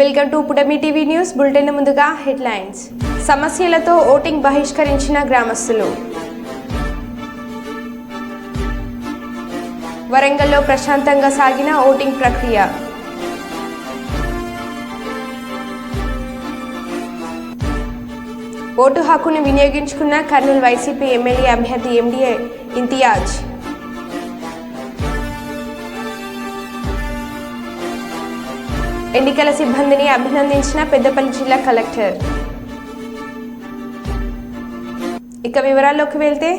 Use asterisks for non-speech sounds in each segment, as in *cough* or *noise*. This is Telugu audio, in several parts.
వెల్కమ్ టు పుటమి టీవీ న్యూస్ బులెటిన్ ముందుగా హెడ్లైన్స్. సమస్యలతో ఓటింగ్ బహిష్కరించిన గ్రామస్తులు. వరంగల్లో ప్రశాంతంగా సాగిన ఓటింగ్ ప్రక్రియ. ఓటు హక్కును వినియోగించుకున్న కర్నూలు వైసీపీ ఎమ్మెల్యే అభ్యర్థి ఎండీఏ ఇంతియాజ్. ఎన్నికల సిబ్బందిని అభినందించిన పెద్దపల్లి జిల్లా కలెక్టర్. ఇక వివరాల్లోకి వెళ్తే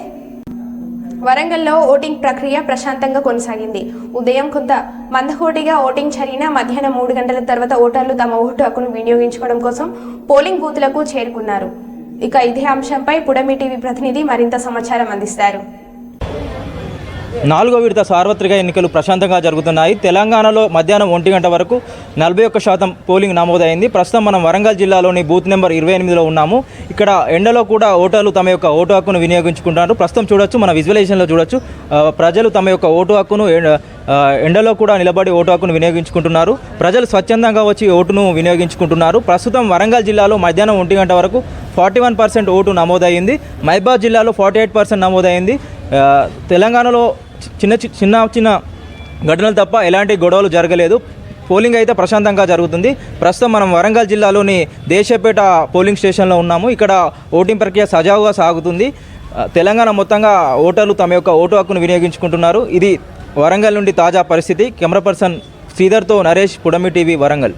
వరంగల్లో ఓటింగ్ ప్రక్రియ ప్రశాంతంగా కొనసాగింది. ఉదయం కొంత మందకోటిగా ఓటింగ్ జరిగిన మధ్యాహ్నం మూడు గంటల తర్వాత ఓటర్లు తమ ఓటు హక్కును వినియోగించుకోవడం కోసం పోలింగ్ బూత్లకు చేరుకున్నారు. ఇక ఇదే అంశంపై పుడమి టీవీ ప్రతినిధి మరింత సమాచారం అందిస్తారు. నాలుగో విడత సార్వత్రిక ఎన్నికలు ప్రశాంతంగా జరుగుతున్నాయి. తెలంగాణలో మధ్యాహ్నం ఒంటి గంట వరకు నలభై ఒక్క శాతం పోలింగ్ నమోదైంది. ప్రస్తుతం మనం వరంగల్ జిల్లాలోని బూత్ నెంబర్ ఇరవై ఎనిమిదిలో ఉన్నాము. ఇక్కడ ఎండలో కూడా ఓటర్లు తమ యొక్క ఓటు హక్కును వినియోగించుకుంటున్నారు. ప్రస్తుతం చూడొచ్చు మన విజువలైజేషన్లో చూడొచ్చు. ప్రజలు తమ యొక్క ఓటు హక్కును ఎండ- ఎండలో కూడా నిలబడి ఓటు హక్కును వినియోగించుకుంటున్నారు. ప్రజలు స్వచ్ఛందంగా వచ్చి ఓటును వినియోగించుకుంటున్నారు. ప్రస్తుతం వరంగల్ జిల్లాలో మధ్యాహ్నం ఒంటి గంట వరకు ఫార్టీ వన్ పర్సెంట్ ఓటు నమోదైంది. మైబాద్ జిల్లాలో ఫార్టీ ఎయిట్ పర్సెంట్ నమోదైంది. తెలంగాణలో చిన్న చిన్న చిన్న ఘటనలు తప్ప ఎలాంటి గొడవలు జరగలేదు. పోలింగ్ అయితే ప్రశాంతంగా జరుగుతుంది. ప్రస్తుతం మనం వరంగల్ జిల్లాలోని దేశపేట పోలింగ్ స్టేషన్లో ఉన్నాము. ఇక్కడ ఓటింగ్ ప్రక్రియ సజావుగా సాగుతుంది. తెలంగాణ మొత్తంగా ఓటర్లు తమ యొక్క ఓటు హక్కును వినియోగించుకుంటున్నారు. ఇది వరంగల్ నుండి తాజా పరిస్థితి. కెమెరా పర్సన్ శ్రీధర్తో నరేష్ పుడమి టీవీ వరంగల్.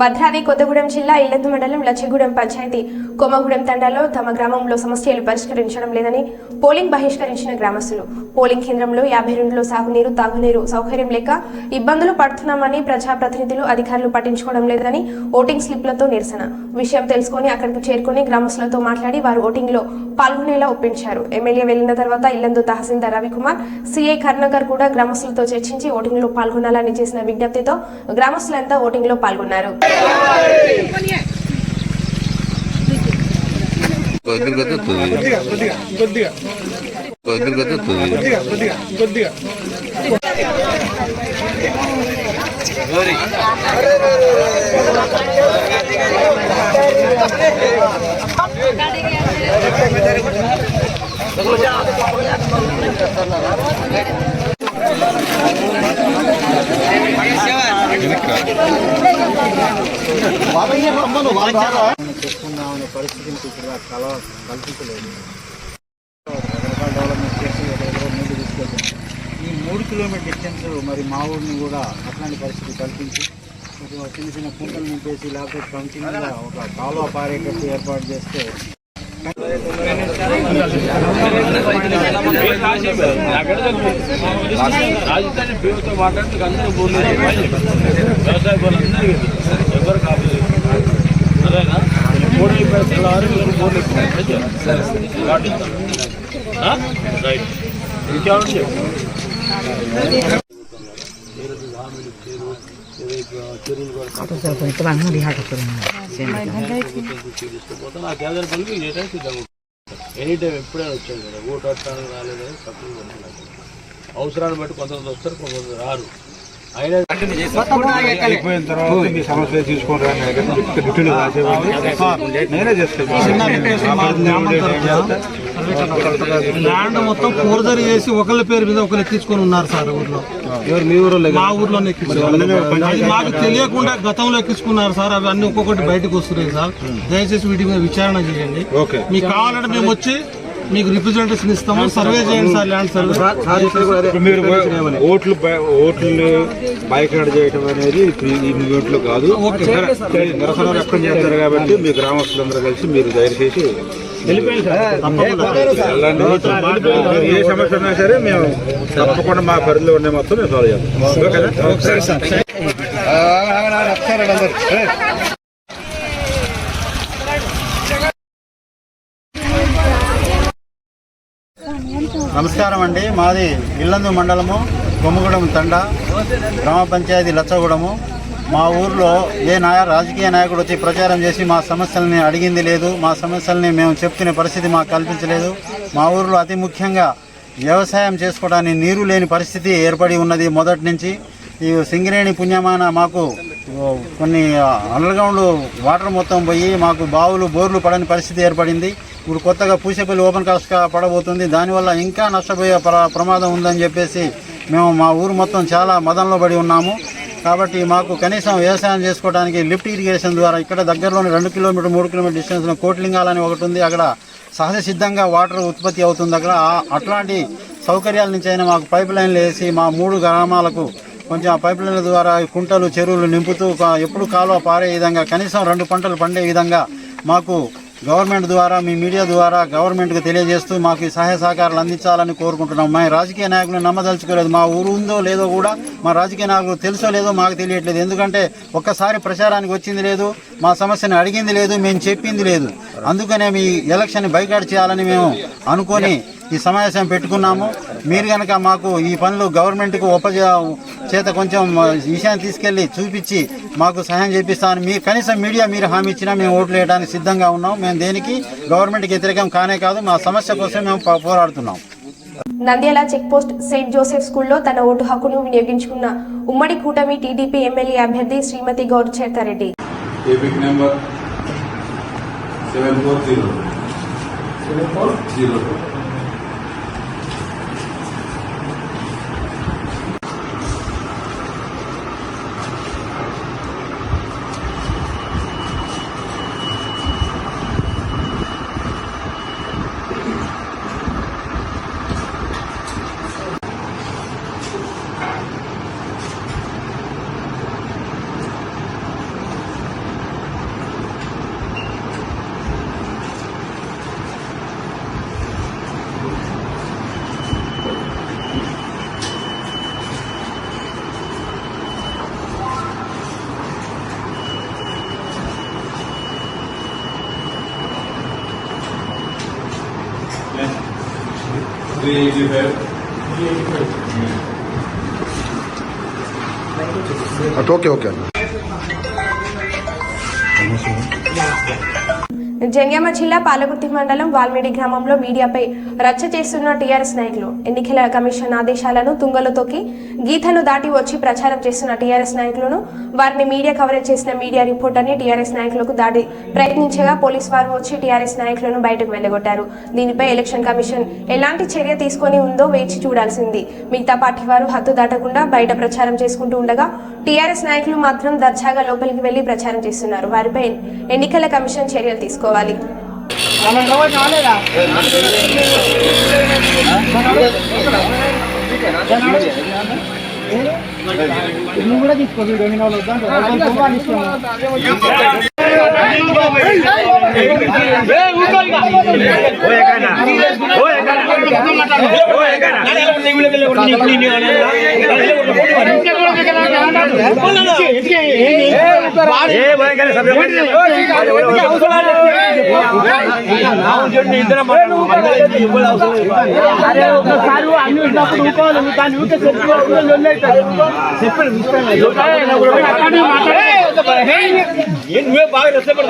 భద్రాద్రి కొత్తగూడెం జిల్లా ఇల్లందు మండలం లచ్చిగూడెం పంచాయతీ కొమ్మగూడెం తండాలో తమ గ్రామంలో సమస్యలు పరిష్కరించడం లేదని పోలింగ్ బహిష్కరించిన గ్రామస్తులు. పోలింగ్ కేంద్రంలో యాభై రెండులో సాగునీరు తాగునీరు సౌకర్యం లేక ఇబ్బందులు పడుతున్నామని ప్రజాప్రతినిధులు అధికారులు పట్టించుకోవడం లేదని ఓటింగ్ స్లిప్లతో నిరసన. విషయం తెలుసుకొని అక్కడికి చేరుకుని గ్రామస్తులతో మాట్లాడి వారు ఓటింగ్లో పాల్గొనేలా ఒప్పించారు. ఎమ్మెల్యే వెళ్ళిన తర్వాత ఇల్లందు తహసీల్దార్ రవికుమార్ సిఐ కరుణాకర్ కూడా గ్రామస్తులతో చర్చించి ఓటింగ్లో పాల్గొనాలని చేసిన విజ్ఞప్తితో గ్రామస్తులంతా ఓటింగ్లో పాల్గొన్నారు. కొద్దిగా కొద్దిగా కొద్దిగా కొద్దిగా చెప్పుకుందామనే పరిస్థితిని ఇప్పుడు కల కల్పించలేదు హైదరాబాద్ డెవలప్మెంట్ చేసి ముందు తీసుకెళ్తాం ఈ మూడు కిలోమీటర్ డిస్టెన్స్ మరి మా ఊరిని కూడా అట్లాంటి పరిస్థితి కల్పించి చిన్న చిన్న కుంటలు నింపేసి లేకపోతే కంటిన్యూగా ఒక కాలువ పారేటట్టు ఏర్పాటు చేస్తే రాజధాని పేరుతో అందరూ వ్యవసాయ ఎవరు సరేనా మూడు రైట్. చెప్పు తీసుకుపోతాను ఆ కేంద్ర పనికి ఏ టైం సిద్ధంగా ఎనీ టైం ఎప్పుడైనా వచ్చాను కదా ఓటు అట్టాను రాలేదని అవసరాన్ని బట్టి కొంతమంది వస్తారు కొంతమంది రారు. అయిపోయిన తర్వాత మీ సమస్య తీసుకొని రాని డ్యూటీలు రాసేవాడిని నేనే ల్యాండ్ మొత్తం ఫోర్జరీ చేసి ఒకళ్ళ పేరు మీద ఒకరు ఎక్కించుకొని ఉన్నారు సార్ ఊర్లో. ఎవరు మీ ఊరు మా ఊర్లోనే ఎక్కించుకున్నారు. మాకు తెలియకుండా గతంలో ఎక్కించుకున్నారు సార్. అవి అన్ని ఒక్కొక్కటి బయటకు వస్తున్నాయి సార్. దయచేసి వీటి మీద విచారణ చేయండి. ఓకే. మీకు కావాలంటే మేము వచ్చి మీకు రిప్రజెంటేషన్ ఇస్తాము. సర్వే చేయండి సార్ ల్యాండ్ సర్వే మీరు ఓట్లు ఓట్లు బైకాట్ చేయటం అనేది మీ ఓట్లు కాదు. నిరసన వ్యక్తం చేస్తారు కాబట్టి మీ గ్రామస్తులందరూ కలిసి మీరు దయచేసి ఏ సమస్య ఉన్నా సరే మేము తప్పకుండా మా పరిధిలో ఉండే మొత్తం మేము సాల్వ్ చేస్తాం. ఓకేనా? నమస్కారం అండి. మాది ఇల్లందు మండలము కొమ్మగూడెం తండ గ్రామ పంచాయతీ లచ్చగూడెము. మా ఊర్లో ఏ నాయ రాజకీయ నాయకుడు వచ్చి ప్రచారం చేసి మా సమస్యల్ని అడిగింది లేదు. మా సమస్యల్ని మేము చెప్తున్న పరిస్థితి మాకు కల్పించలేదు. మా ఊర్లో అతి ముఖ్యంగా వ్యవసాయం చేసుకోవడానికి నీరు లేని పరిస్థితి ఏర్పడి ఉన్నది మొదటి నుంచి. ఈ సింగరేణి పుణ్యమాన మాకు కొన్ని అండర్గ్రౌండ్ వాటర్ మొత్తం పోయి మాకు బావులు బోర్లు పడని పరిస్థితి ఏర్పడింది. ఇప్పుడు కొత్తగా పూసేపల్లి ఓపెన్ కాస్ట్ పడబోతుంది. దానివల్ల ఇంకా నష్టపోయే ప్రమాదం ఉందని చెప్పేసి మేము మా ఊరు మొత్తం చాలా మదంలో పడి ఉన్నాము. కాబట్టి మాకు కనీసం వ్యవసాయం చేసుకోవడానికి లిఫ్ట్ ఇరిగేషన్ ద్వారా ఇక్కడ దగ్గరలోని రెండు కిలోమీటర్ మూడు కిలోమీటర్ డిస్టెన్స్లో కోట్లింగాలని ఒకటి ఉంది. అక్కడ సహజ సిద్ధంగా వాటర్ ఉత్పత్తి అవుతుంది. అక్కడ అట్లాంటి సౌకర్యాల నుంచి అయినా మాకు పైప్ లైన్లు వేసి మా మూడు గ్రామాలకు కొంచెం ఆ పైప్ లైన్ల ద్వారా కుంటలు చెరువులు నింపుతూ ఎప్పుడు కాలువ పారే విధంగా కనీసం రెండు పంటలు పండే విధంగా మాకు గవర్నమెంట్ ద్వారా మీ మీడియా ద్వారా గవర్నమెంట్కి తెలియజేస్తూ మాకు ఈ సహాయ సహకారాలు అందించాలని కోరుకుంటున్నాం. మా రాజకీయ నాయకులు నమ్మదలుచుకోలేదు. మా ఊరు ఉందో లేదో కూడా మా రాజకీయ నాయకులు తెలుసో లేదో మాకు తెలియట్లేదు. ఎందుకంటే ఒక్కసారి ప్రచారానికి వచ్చింది లేదు మా సమస్యను అడిగింది లేదు మేము చెప్పింది లేదు. అందుకనే మీ ఎలక్షన్ బైకాట్ చేయాలని మేము అనుకొని ఈ సమావేశం పెట్టుకున్నాము. మీరు కనుక మాకు ఈ పనులు గవర్నమెంట్కు ఉపజ చేత కొంచెం విషయాన్ని తీసుకెళ్ళి చూపించి మాకు సహాయం చేపిస్తామని మీ కనీసం మీడియా మీరు హామీ ఇచ్చినా మేము ఓట్లు వేయడానికి సిద్ధంగా ఉన్నాం. మేము దేనికి? గవర్నమెంట్కి వ్యతిరేకం కానే కాదు మా సమస్య కోసం మేము పోరాడుతున్నాం. Nandyal check post saint Joseph స్కూల్లో తన ఓటు హక్కును వినియోగించుకున్న ఉమ్మడి కూటమి టీడీపీ ఎమ్మెల్యే అభ్యర్థి Shrimati Gour seven four zero seven four zero two Ah, okay okay Jangaon జిల్లా పాలకుర్తి మండలం వాల్మీడి గ్రామంలో మీడియాపై రచ్చ చేస్తున్న టీఆర్ఎస్ నాయకులు. ఎన్నికల కమిషన్ ఆదేశాలను తుంగలో తొక్కి గీతను దాటి వచ్చి ప్రచారం చేస్తున్న టీఆర్ఎస్ నాయకులను వారిని మీడియా కవరేజ్ చేసిన మీడియా రిపోర్టర్ని టీఆర్ఎస్ నాయకులకు దాడి ప్రయత్నించగా పోలీసు వారు వచ్చి టీఆర్ఎస్ నాయకులను బయటకు వెళ్ళగొట్టారు దీనిపై ఎలక్షన్ కమిషన్ ఎలాంటి చర్య తీసుకొని ఉందో వేచి చూడాల్సింది. మిగతా పార్టీ వారు హద్దు దాటకుండా బయట ప్రచారం చేసుకుంటూ ఉండగా టీఆర్ఎస్ నాయకులు మాత్రం దర్జాగా లోపలికి వెళ్ళి ప్రచారం చేస్తున్నారు. వారిపై ఎన్నికల కమిషన్ చర్యలు తీసుకోవాలి. నువ్వు కూడా తీసుకోవచ్చు డొమినో ఏ అరే ఒకసారి అన్ని వచ్చినప్పుడు ఊకోవాలి దాన్ని ఊకే చెప్పి నువ్వే బాగా చెప్పండి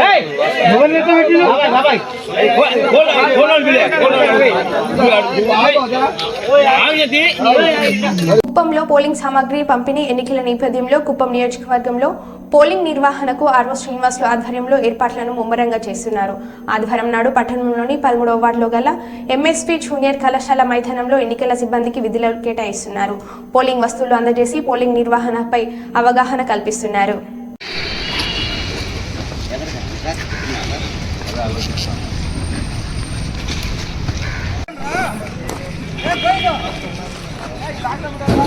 కుప్పంలో పోలింగ్ సామాగ్రి పంపిణీ ఎన్నికల నేపథ్యంలో కుప్పం నియోజకవర్గంలో పోలింగ్ నిర్వహణకు ఆర్వో శ్రీనివాసులు ఆధ్వర్యంలో ఏర్పాట్లను ముమ్మరంగా చేస్తున్నారు ఆదివారం నాడు పట్టణంలోని పదమూడవ వార్డులో గల ఎంఎస్పీ జూనియర్ కళాశాల మైదానంలో ఎన్నికల సిబ్బందికి విధులు కేటాయిస్తున్నారు పోలింగ్ వస్తువులు అందజేసి పోలింగ్ నిర్వహణపై అవగాహన కల్పిస్తున్నారు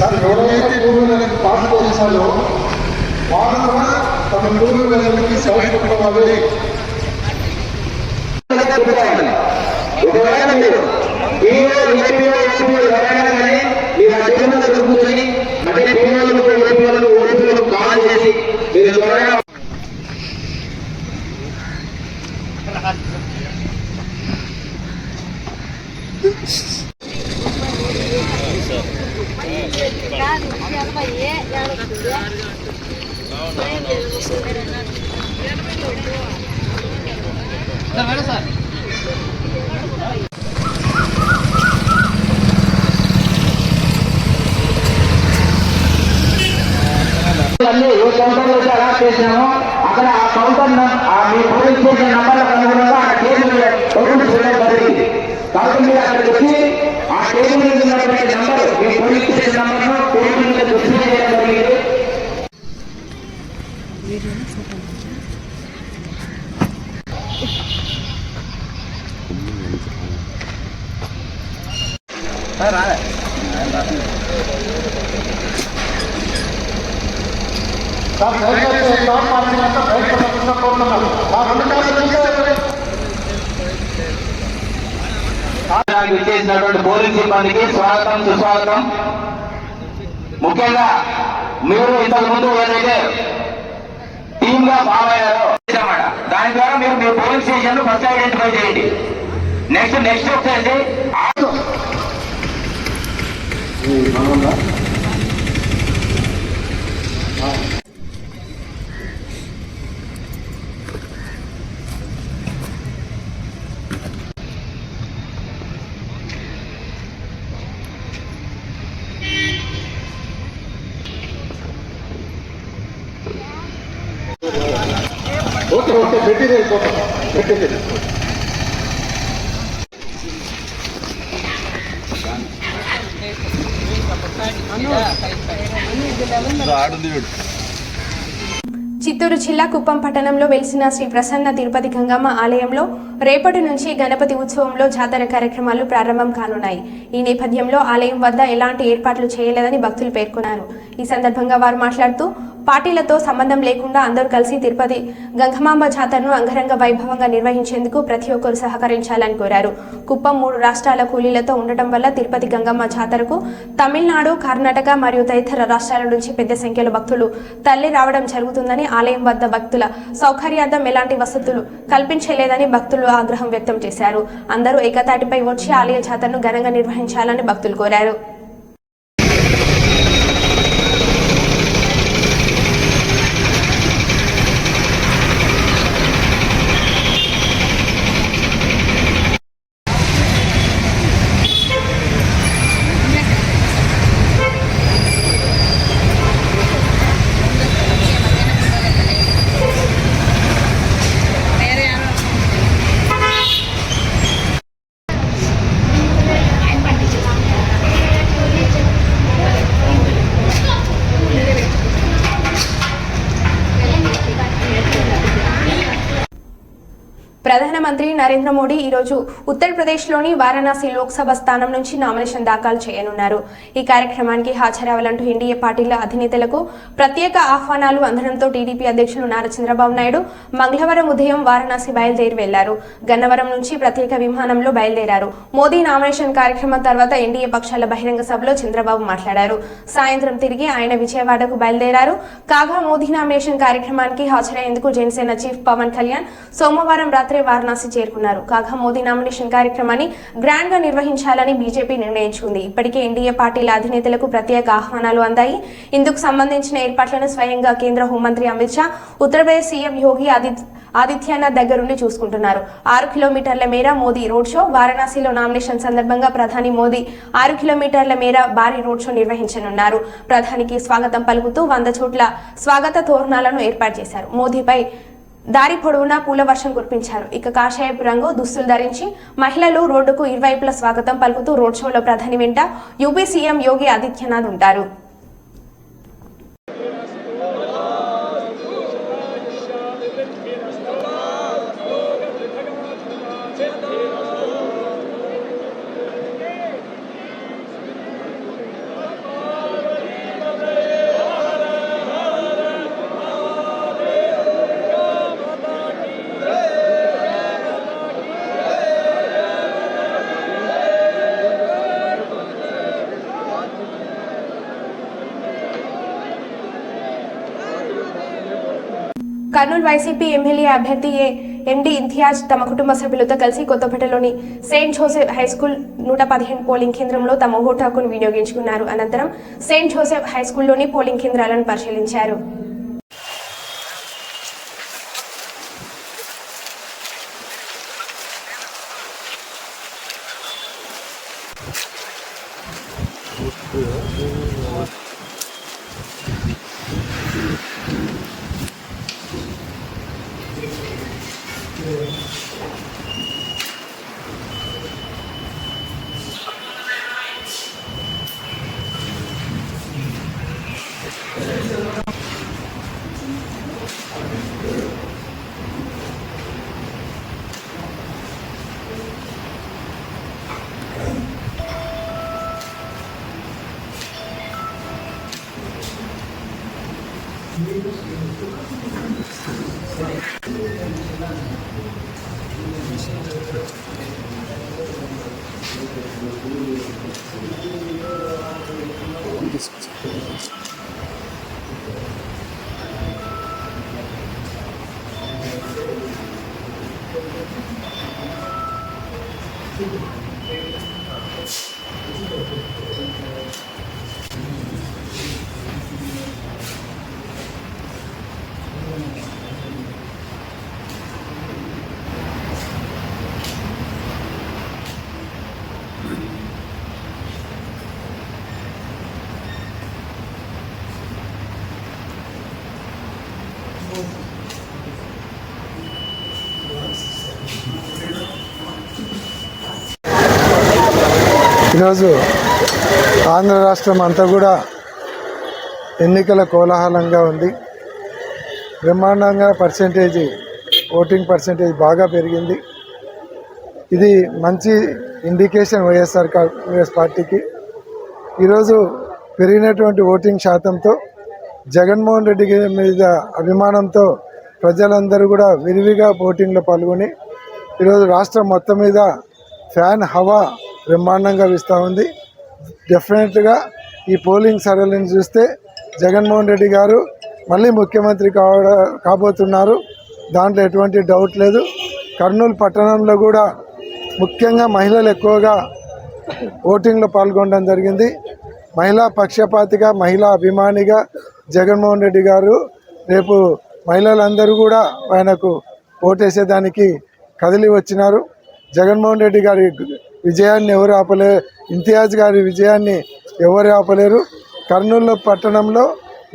ఎవరైతే భూములను పాటు చేశారో వారు కూడా తమ ఒకవేళ మీరు ఈఓ ఏపీఓ ఎస్పీఓ ఎవరైనా కానీ మీరు ఆ టేబుల్ దగ్గర కూర్చొని అంటే పీఓలకు ఏపీఓలకు ఓపీఓలకు కాల్ చేసి మీరు ఎవరైనా *laughs* ఏ కౌంటర్లో అయితే అలా చేసినామో అక్కడ ఆ కౌంటర్ మీ నంబర్లకు అనుగుణంగా ఆ టేబుల్ చేయడం జరిగింది. కాబట్టి మీరు అక్కడికి వచ్చి ఆ టేబుల్ మీద ఉన్నటువంటి నంబర్ మీ నంబర్ను టేబుల్ మీద చేయడం జరిగింది. విచ్చేసినటువంటి పోలీస్ సిబ్బందికి స్వాగతం సుస్వాగతం. ముఖ్యంగా మీరు ఇంతకు ముందు ఏదైతే టీమ్గా ఫామ్ దాని ద్వారా మీరు మీ పోలీస్ స్టేషన్ ఫస్ట్ ఐడెంటిఫై చేయండి. నెక్స్ట్ నెక్స్ట్ వచ్చేసి ఆ- ఓకే జిల్లా కుప్పం పట్టణంలో వెలిసిన శ్రీ ప్రసన్న తిరుపతి గంగమ్మ ఆలయంలో రేపటి నుంచి గణపతి ఉత్సవంలో జాతర కార్యక్రమాలు ప్రారంభం కానున్నాయి. ఈ నేపథ్యంలో ఆలయం వద్ద ఎలాంటి ఏర్పాట్లు చేయలేదని భక్తులు పేర్కొన్నారు. ఈ సందర్భంగా వారు మాట్లాడుతూ పార్టీలతో సంబంధం లేకుండా అందరూ కలిసి తిరుపతి గంగమాంబ జాతరను అంగరంగ వైభవంగా నిర్వహించేందుకు ప్రతి ఒక్కరు సహకరించాలని కోరారు. కుప్పం మూడు రాష్ట్రాల కూలీలతో ఉండటం వల్ల తిరుపతి గంగమ్మ జాతరకు తమిళనాడు కర్ణాటక మరియు తదితర రాష్ట్రాల నుంచి పెద్ద సంఖ్యలో భక్తులు తల్లి రావడం జరుగుతుందని ఆలయం వద్ద భక్తుల సౌకర్యార్థం ఎలాంటి వసతులు కల్పించలేదని భక్తులు ఆగ్రహం వ్యక్తం చేశారు. అందరూ ఏకతాటిపై వచ్చి ఆలయ జాతరను ఘనంగా నిర్వహించాలని భక్తులు కోరారు. నరేంద్ర మోడీ ఈరోజు ఉత్తరప్రదేశ్లోని వారణాసి లోక్సభ స్థానం నుంచి నామినేషన్ దాఖలు చేయనున్నారు. ఈ కార్యక్రమానికి హాజరవ్వాలంటూ ఎన్డీఏ పార్టీల అధినేతలకు ప్రత్యేక ఆహ్వానాలు అందడంతో టీడీపీ అధ్యక్షులు నారా చంద్రబాబు నాయుడు మంగళవారం ఉదయం వారణాసి బయలుదేరి వెళ్ళారు. గన్నవరం నుంచి ప్రత్యేక విమానంలో బయలుదేరారు. మోదీ నామినేషన్ కార్యక్రమం తర్వాత ఎన్డీఏ పక్షాల బహిరంగ సభలో చంద్రబాబు మాట్లాడారు. సాయంత్రం తిరిగి ఆయన విజయవాడకు బయలుదేరారు. కాగా మోదీ నామినేషన్ కార్యక్రమానికి హాజరయ్యేందుకు జనసేన చీఫ్ పవన్ కళ్యాణ్ సోమవారం రాత్రి వారణాసి చేరు పేర్కొన్నారు. కాగా మోదీ నామినేషన్ కార్యక్రమాన్ని గ్రాండ్గా నిర్వహించాలని బీజేపీ నిర్ణయించుకుంది. ఇప్పటికే ఎన్డీఏ పార్టీల అధినేతలకు ప్రత్యేక ఆహ్వానాలు అందాయి. ఇందుకు సంబంధించిన ఏర్పాట్లను స్వయంగా కేంద్ర హోంమంత్రి అమిత్ షా ఉత్తరప్రదేశ్ సీఎం యోగి ఆదిత్య ఆదిత్యనాథ్ దగ్గరుండి చూసుకుంటున్నారు. ఆరు కిలోమీటర్ల మేర మోదీ రోడ్ షో వారణాసిలో నామినేషన్ సందర్భంగా ప్రధాని మోదీ ఆరు కిలోమీటర్ల మేర భారీ రోడ్ షో నిర్వహించనున్నారు. ప్రధానికి స్వాగతం పలుకుతూ వంద చోట్ల స్వాగత తోరణాలను ఏర్పాటు చేశారు. మోదీపై దారి పొడవునా పూల వర్షం కురిపించారు. ఇక కాషాయపు రంగు దుస్తులు ధరించి మహిళలు రోడ్డుకు ఇరువైపుల స్వాగతం పలుకుతూ రోడ్ షోలో ప్రధాని వెంట యూపీ సీఎం యోగి ఆదిత్యనాథ్ ఉంటారు. కర్నూలు వైసీపీ ఎమ్మెల్యే అభ్యర్థి ఏ ఎండి ఇంతియాజ్ తమ కుటుంబ సభ్యులతో కలిసి కొత్తపేటలోని సెయింట్ జోసెఫ్ హై స్కూల్ నూట పదిహేను పోలింగ్ కేంద్రంలో తమ ఓటు హక్కును వినియోగించుకున్నారు. అనంతరం సెయింట్ జోసెఫ్ హై స్కూల్లోని పోలింగ్ కేంద్రాలను పరిశీలించారు. ఈరోజు ఆంధ్ర రాష్ట్రం అంతా కూడా ఎన్నికల కోలాహలంగా ఉంది. బ్రహ్మాండంగా పర్సంటేజ్ ఓటింగ్ పర్సంటేజ్ బాగా పెరిగింది. ఇది మంచి ఇండికేషన్ వైఎస్ఆర్ కాంగ్రెస్ పార్టీకి. ఈరోజు పెరిగినటువంటి ఓటింగ్ శాతంతో జగన్మోహన్ రెడ్డి మీద అభిమానంతో ప్రజలందరూ కూడా విరివిగా ఓటింగ్లో పాల్గొని ఈరోజు రాష్ట్రం మొత్తం మీద ఫ్యాన్ హవా బ్రహ్మాండంగా వీస్తూ ఉంది. డెఫినెట్గా ఈ పోలింగ్ సర్వేలను చూస్తే జగన్మోహన్ రెడ్డి గారు మళ్ళీ ముఖ్యమంత్రి కావడ కాబోతున్నారు. దాంట్లో ఎటువంటి డౌట్ లేదు. కర్నూలు పట్టణంలో కూడా ముఖ్యంగా మహిళలు ఎక్కువగా ఓటింగ్లో పాల్గొనడం జరిగింది. మహిళా పక్షపాతిగా మహిళా అభిమానిగా జగన్మోహన్ రెడ్డి గారు రేపు మహిళలందరూ కూడా ఆయనకు ఓటేసేదానికి కదిలి వచ్చినారు. జగన్మోహన్ రెడ్డి గారి విజయాన్ని ఎవరు ఆపలే ఇంతియాజ్ గారి విజయాన్ని ఎవరు ఆపలేరు? కర్నూలు పట్టణంలో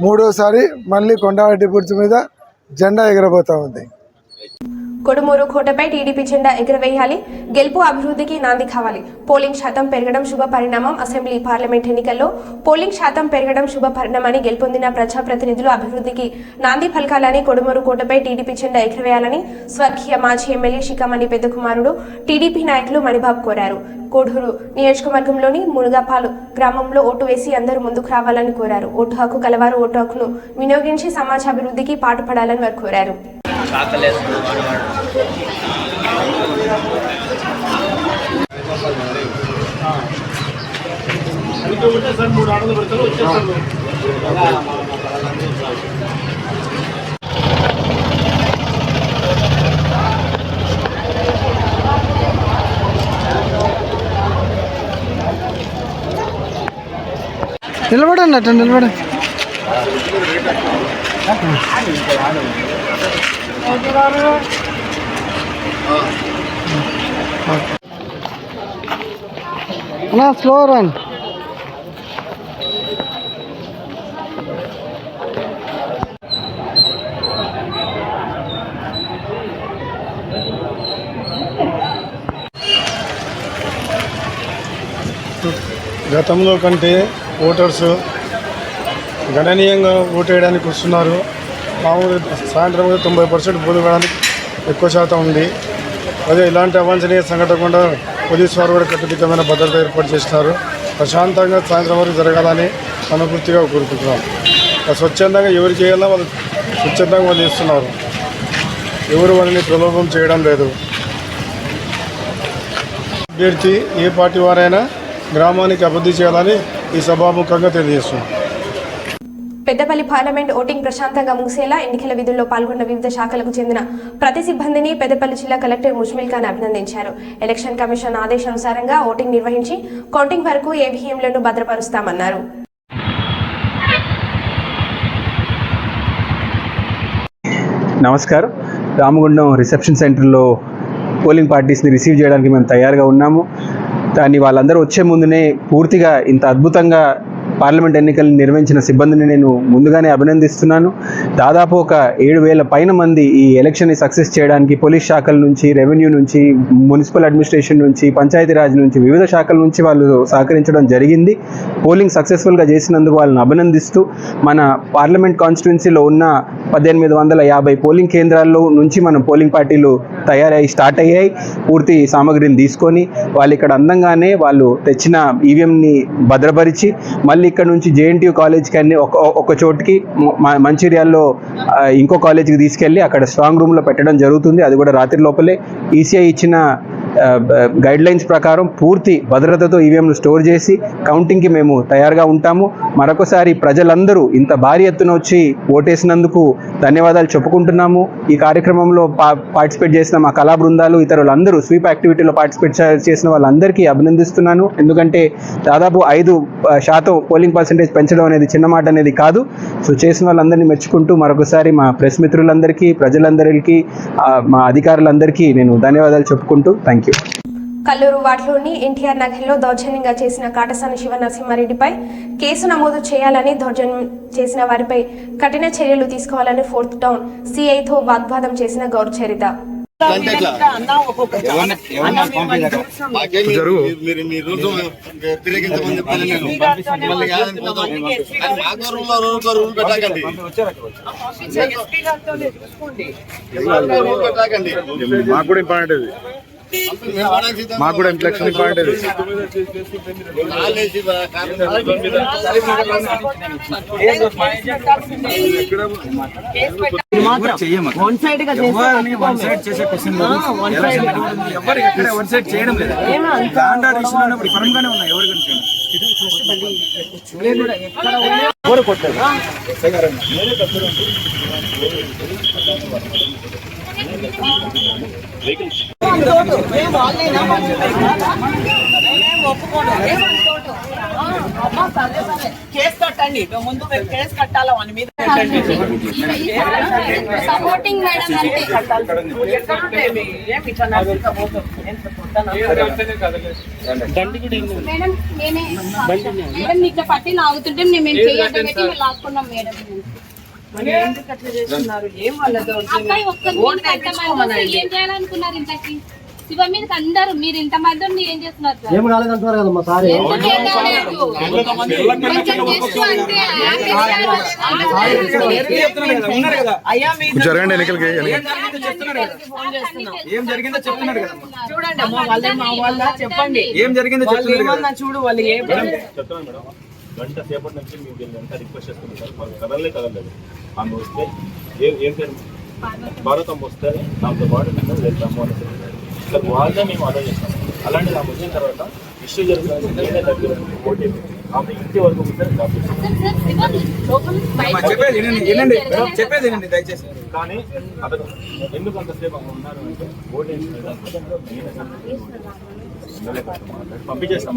మూడోసారి మళ్ళీ కొండారెడ్డి బుర్జు మీద జెండా ఎగరబోతా ఉంది. కొడుమూరు కోటపై టీడీపీ జెండా ఎగురవేయాలి. గెలుపు అభివృద్ధికి నాంది కావాలి. పోలింగ్ శాతం పెరగడం శుభ పరిణామం. అసెంబ్లీ పార్లమెంట్ ఎన్నికల్లో పోలింగ్ శాతం పెరగడం శుభ పరిణామాన్ని గెలుపొందిన ప్రజాప్రతినిధులు అభివృద్ధికి నాంది పలకాలని కొడుమూరు కోటపై టీడీపీ జెండా ఎగురవేయాలని స్వర్గీయ మాజీ ఎమ్మెల్యే శిఖామణి పెద్ద కుమారుడు టీడీపీ నాయకులు మణిబాబు కోరారు. కోడూరు నియోజకవర్గంలోని మునుగపాలు గ్రామంలో ఓటు వేసి అందరూ ముందుకు రావాలని కోరారు. ఓటు హక్కు కలవారు ఓటు హక్కును వినియోగించి సమాజ అభివృద్ధికి పాటుపడాలని వారు కోరారు. నిలబడండి అట్లా నిలబడండి అన్నా స్లో రన్ గతంలో కంటే ఓటర్స్ గణనీయంగా ఓటేయడానికి వస్తున్నారు. మామూలు సాయంత్రం తొంభై పర్సెంట్ భూమి వేయడానికి ఎక్కువ శాతం ఉంది. అదే ఇలాంటి అవాంఛనీయ సంఘటన పోలీసు వారు కూడా కట్టుదిట్టమైన భద్రత ఏర్పాటు చేస్తున్నారు. ప్రశాంతంగా సాయంత్రం వరకు జరగాలని మనపూర్తిగా కోరుకుంటున్నాం. స్వచ్ఛందంగా ఎవరు చేయాలో వాళ్ళు స్వచ్ఛందంగా వాళ్ళు చేస్తున్నారు. ఎవరు వాళ్ళని ప్రలోభం చేయడం లేదు. అభ్యర్థి ఏ పార్టీ వారైనా గ్రామానికి అభివృద్ధి చేయాలని ఈ సభాముఖంగా తెలియజేస్తున్నాం. పెద్దపల్లి పార్లమెంట్ ఓటింగ్ ప్రశాంతంగా ముగిసేలా ఎన్నికల విధుల్లో పాల్గొన్న వివిధ శాఖలకు చెందిన ప్రతి సిబ్బందిని పెద్దపల్లి జిల్లా కలెక్టర్ ముజ్మిల్ ఖాన్ అభినందించారు. ఎలక్షన్ కమిషన్ ఆదేశానుసారంగా ఓటింగ్ నిర్వహించి కౌంటింగ్ వరకు ఏవీఎంలను భద్రపరుస్తామన్నారు. నమస్కారం. రామగుండం రిసెప్షన్ సెంటర్లో పోలింగ్ పార్టీస్ని రిసీవ్ చేయడానికి మేము తయారుగా ఉన్నాము. దాన్ని వాళ్ళందరూ వచ్చే ముందునే పూర్తిగా ఇంత అద్భుతంగా పార్లమెంట్ ఎన్నికలు నిర్వహించిన సిబ్బందిని నేను ముందుగానే అభినందిస్తున్నాను. దాదాపు ఒక ఏడు వేల పైన మంది ఈ ఎలక్షన్ని సక్సెస్ చేయడానికి పోలీస్ శాఖల నుంచి రెవెన్యూ నుంచి మున్సిపల్ అడ్మినిస్ట్రేషన్ నుంచి పంచాయతీరాజ్ నుంచి వివిధ శాఖల నుంచి వాళ్ళు సహకరించడం జరిగింది. పోలింగ్ సక్సెస్ఫుల్గా చేసినందుకు వాళ్ళని అభినందిస్తూ మన పార్లమెంట్ కాన్స్టిట్యున్సీలో ఉన్న పద్దెనిమిది వందల యాభై పోలింగ్ కేంద్రాల్లో నుంచి మనం పోలింగ్ పార్టీలు తయారయ్యి స్టార్ట్ అయ్యాయి. పూర్తి సామాగ్రిని తీసుకొని వాళ్ళు ఇక్కడ అందంగానే వాళ్ళు తెచ్చిన ఈవీఎంని భద్రపరిచి మళ్ళీ ఇక్కడ నుంచి జేఎన్టీయూ కాలేజ్కి అన్ని ఒక ఒక చోటుకి మంచిర్యాల్లో ఇంకో కాలేజ్కి తీసుకెళ్ళి అక్కడ స్ట్రాంగ్ రూమ్లో పెట్టడం జరుగుతుంది. అది కూడా రాత్రి లోపలే. ఈసీఐ ఇచ్చిన గైడ్ లైన్స్ ప్రకారం పూర్తి భద్రతతో ఈవీఎంలు స్టోర్ చేసి కౌంటింగ్కి మేము తయారుగా ఉంటాము. మరొకసారి ప్రజలందరూ ఇంత భారీ ఎత్తున వచ్చి ఓటేసినందుకు ధన్యవాదాలు చెప్పుకుంటున్నాము. ఈ కార్యక్రమంలో పా పార్టిసిపేట్ చేసిన మా కళా బృందాలు ఇతరులందరూ స్వీప్ యాక్టివిటీలో పార్టిసిపేట్ చేసిన వాళ్ళందరికీ అభినందిస్తున్నాను. ఎందుకంటే దాదాపు ఐదు శాతం పోలింగ్ పర్సంటేజ్ పెంచడం అనేది చిన్న మాట అనేది కాదు. సో చేసిన వాళ్ళందరినీ మెచ్చుకుంటూ మరొకసారి మా ప్రెస్ మిత్రులందరికీ ప్రజలందరికీ మా అధికారులందరికీ నేను ధన్యవాదాలు చెప్పుకుంటూ థ్యాంక్ యూ కల్లూరు వార్డులోని ఎన్టీఆర్ నగర్లో దౌర్జన్యంగా చేసిన కాటసాని శివ నరసింహారెడ్డిపై కేసు నమోదు చేయాలని దౌర్జన్యం చేసిన వారిపై కఠిన చర్యలు తీసుకోవాలని ఫోర్త్ టౌన్ సిఐతో వాగ్వాదం చేసిన గౌర్ చరిత నేను మళ్ళీ కాదని పోతాం. మాకు రూల్ రూల్ రూల్ పెట్టకండి. రూల్ పెట్టకండి. మాకు కూడా ఇంపార్టెంట్ ఇది. మాకు కూడా ఇంప్లెక్షన్ ఇంపార్టెంట్ ఇది నాలేసి వన్ సైడ్గా వన్ సైడ్ చేసే క్వశ్చన్ ఎవరు ఎక్కడ వన్ సైడ్ చేయడం లేదు. దాండా విషయంలో ఉన్నప్పుడు పరంగానే ఉన్నాయి ఎవరి గురించి ఎవరు కొట్టారు కేసు కట్టండి ముందు మీరు కేసు కట్టాలా వాని మీద సపోర్టింగ్ మేడం అంతే మేడం నేనే మేడం ఇట్లా పట్టి లాగుతుంటే మేము మేము లాక్కున్నాం మేడం. ఎందుకు అట్లా చేస్తున్నారు ఏం వాళ్ళ అబ్బాయి ఒక్కరు ఓటు తెప్పించుకోమనండి. ఏం చేయాలనుకున్నారు ఇంతకి? శివ మీదకి అందరూ మీరు ఇంత మంది ఏం చేస్తున్నారు సార్? ఏం కాలేదంటున్నారు కదమ్మా సార్. ఎందుకు ఏం కాలేదు? కొంచెం జస్ట్ అంతే అయ్యా మీ జరగండి ఎన్నికలకి ఫోన్ చేస్తున్నాం. ఏం జరిగిందో చెప్తున్నారు కదా. చూడండి అమ్మా వాళ్ళే మా వాళ్ళ చెప్పండి. ఏం జరిగిందో వాళ్ళు ఏమన్నా చూడు వాళ్ళు ఏం చెప్తున్నాను మేడం. గంట సేపటి నుంచి మీకు వీళ్ళంతా రిక్వెస్ట్ చేస్తుంది సార్. మాకు కదలలే కదలలేదు. ఆమె వస్తే ఏం ఏం పేరు భారతం వస్తే దాంతో పాటు మేము వెళ్తాము అని చెప్పారు సార్ వాళ్ళే మేము అలా చేస్తాం. అలాంటిది ఆమె వచ్చిన తర్వాత ఇష్యూ జరుగుతుంది. నేనే దగ్గర ఓటీ ఆమె ఇంటి వరకు చెప్పేది దయచేసి. కానీ అతను ఎందుకు అంతసేపు అక్కడ ఉన్నారు అంటే ఓటు పంపించేస్తాం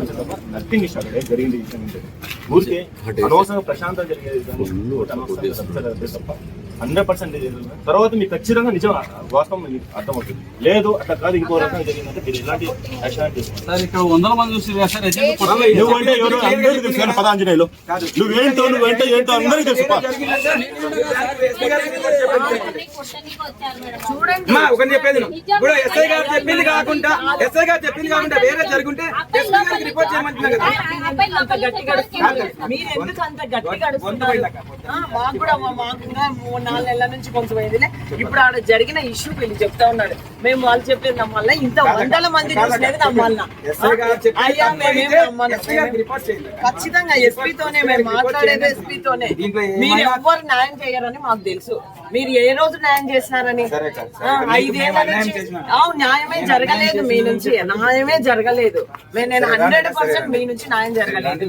నథింగ్ ఇష్టం అక్కడ జరిగింది ఏంటి? ఊరికే అనవసరంగా ప్రశాంతంగా జరిగేది తప్ప హండ్రెడ్ పర్సెంట్ తర్వాత మీకు ఖచ్చితంగా నిజం వాస్తవం మీకు అర్థమవుతుంది. లేదు అట్లా కాదు ఇంకో రకంగా జరిగిందంటే మీరు యాక్షన్ సార్ ఇక్కడ వందల మంది చూసి సార్ నువ్వంటే ఎవరు? అందరికీ తెలుసు కానీ పదాంజనేయులు. నువ్వేంటో నువ్వేంటో ఏంటో అందరికీ తెలుసు. పా. అమ్మా ఒకటి చెప్పేది విను. ఇప్పుడు ఎస్ఐ గారు చెప్పింది కాకుండా ఎస్ఐ గారు చెప్పింది కాకుండా వేరే జరుగుంటే ఎస్పీ గారికి రిపోర్ట్ చేయమంటున్నా కదా. మీరు ఎందుకు అంత గట్టిగా అడుగుతున్నారు ఆ, మాకు కూడా మాకు నాలుగు నెలల నుంచి కొంచెం అయిందిలే. ఇప్పుడు ఆడ జరిగిన ఇష్యూ వీళ్ళు చెప్తా ఉన్నాడు. మేము వాళ్ళు చెప్పేది నమ్మాలా? ఇంత వందల మంది చూసినది నమ్మాలనా అయ్యా మేమేం చేయండి. ఖచ్చితంగా ఎస్పీతోనే మేము మాట్లాడేది ఎస్పీతోనే మీరు ఎవ్వరు న్యాయం చేయరని మాకు తెలుసు. మీరు ఏ రోజు న్యాయం చేసినారని? ఆ, ఐదేళ్ళ నుంచి అవును న్యాయమే జరగలేదు మీ నుంచి. న్యాయమే జరగలేదు. మేము నేను హండ్రెడ్ పర్సెంట్ మీ నుంచి న్యాయం జరగలేదు.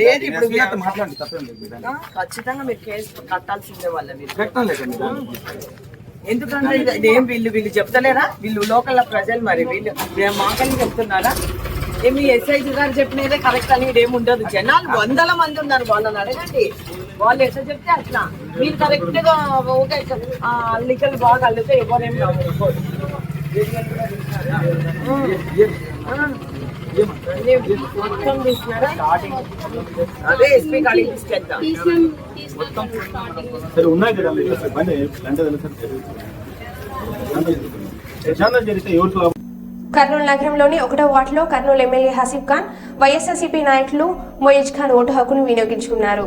లేదు ఇప్పుడు ఖచ్చితంగా మీరు కేసు కట్టాల్సిందే వాళ్ళ మీరు ఎందుకంటే ఇది- వీళ్ళు వీళ్ళు చెప్తలేరా? వీళ్ళు లోకల్ ప్రజలు మరి వీళ్ళు వీళ్ళు మాకని చెప్తున్నారా? ఏమి ఎస్ఐ గారు చెప్పినదే కరెక్ట్ అనేది ఏమి ఉండదు. జనాలు వందల మంది ఉన్నారు. వాళ్ళని అడగండి. వాళ్ళు ఎట్లా చెప్తే అట్లా. మీరు కరెక్ట్గా ఓకే అల్లికలు బాగా అల్లితే ఎవరేమి మొత్తం తీసినారా అదే ఎస్పీ కాడికి తీసుకెళ్తాం. సరే ఉన్నాయి కదా ఇబ్బంది అంటే తెలుసు ప్రశాంతం జరిగితే ఎవరికి కర్నూలు నగరంలోని ఒకటో వార్డులో కర్నూలు ఎమ్మెల్యే హసీబ్ ఖాన్ వైఎస్ఆర్సీపీ నాయకులు మొయిజ్ ఖాన్ ఓటు హక్కును వినియోగించుకున్నారు.